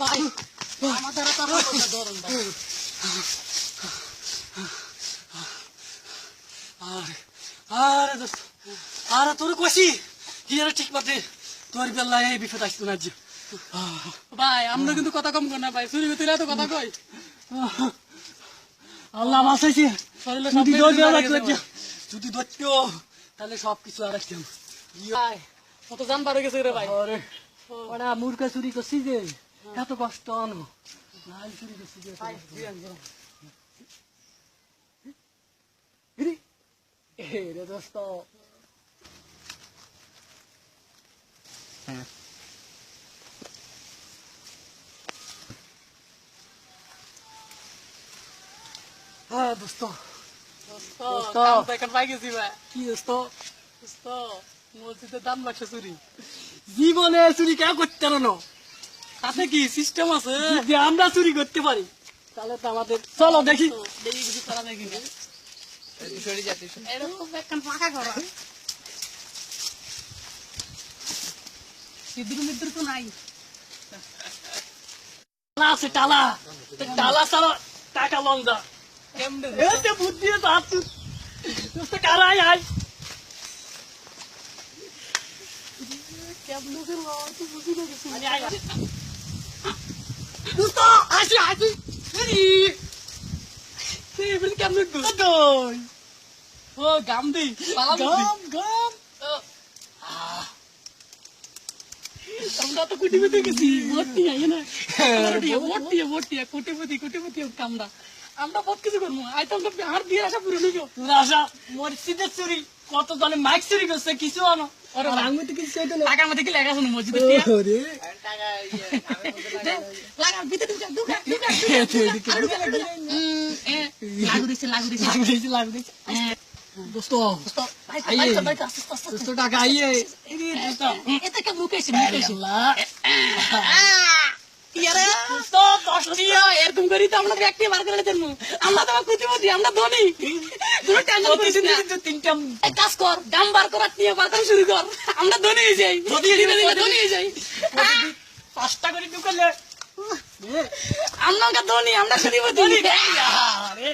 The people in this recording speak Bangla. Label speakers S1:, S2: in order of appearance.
S1: ভাই আমাদের তো ধরুন ভাই
S2: আরে আরে দোস্ত আরে তোর কষি হিয়ারে ঠিক মতে তোর বেলায় এই বিপদ আসতো না
S1: ভাই আমরা কিন্তু কথা কম কর না ভাই। চুরি করতে তো কথা কই।
S2: আল্লাহ বাঁচাইছে
S1: শরীরে সব
S2: যদি ধরতে তাহলে সব কিছু আর আসতাম
S1: কত জান পারে গেছে রে ভাই।
S2: ওরা মুরগা চুরি করছি যে এত কষ্ট আনো নাই চুরি করছি যে রে দোস্ত। হ্যাঁ দোস্ত। জীবনে চুরি কেউ করতে না।
S1: তাতে কি? সিস্টেম আছে?
S2: যদি আমরা চুরি করতে পারি তাহলে তো আমাদের চলো দেখি।
S1: কিছু করা এরকম করা তো নাই।
S2: টালা আছে টালা। টালা ছাড়া টাকা
S1: কেমনে
S2: এতে বুদ্ধি তো কারাই আয়।
S1: কেমনে যে লওয়া তো বুঝি না কিছু
S2: আরে আয় দোস্ত আসি আসি। এরি
S1: এবার কেমনে দোস্ত
S2: দই।
S1: ও গাম দি পালা
S2: গম গম।
S1: আমরা তো কোটিপতি গেছি। ভর্তি আই না? ভর্তি ভর্তি কোটিপতি কোটিপতি কামড়া আমরা বহুত কিছু করব আই তো আমরা হার দিয়ে আসা পুরো নিব
S2: তোরা আসা মসজিদের চুরি কত জনে মাইক চুরি করছে কিছু আনো আর তো কিছু চাইতে
S1: টাকার মধ্যে কি লেখা আছে মসজিদে
S2: ওরে
S1: লাগা ভিতরে ঢুকা ঢুকা ঢুকা লাগু দিছে লাগু দিছে
S2: লাগু দিয়েছে লাগু দিয়েছে দোস্ত
S1: আইয়ে
S2: দোস্ত টাকা আইয়ে এরে দোস্ত
S1: এটা কে মুকেশ মুকেশ
S2: আল্লাহ
S1: ইয়ারে
S2: দোস্ত দশ
S1: ইয়া এরকম করি তো আমরা ব্যক্তি বার করে দেন আমরা তো কোটিপতি আমরা ধনী। তুমি টেনশন করিস না।
S2: তিনটা
S1: এক কাজ কর দাম বার করার নিয়ে বার করা শুরু কর। আমরা ধনী হয়ে যাই।
S2: ধনী হয়ে যাই,
S1: ধনী হয়ে যাই।
S2: পাঁচটা করে ঢুকালে
S1: আমরা ধনী আমরা কোটিপতি
S2: আরে।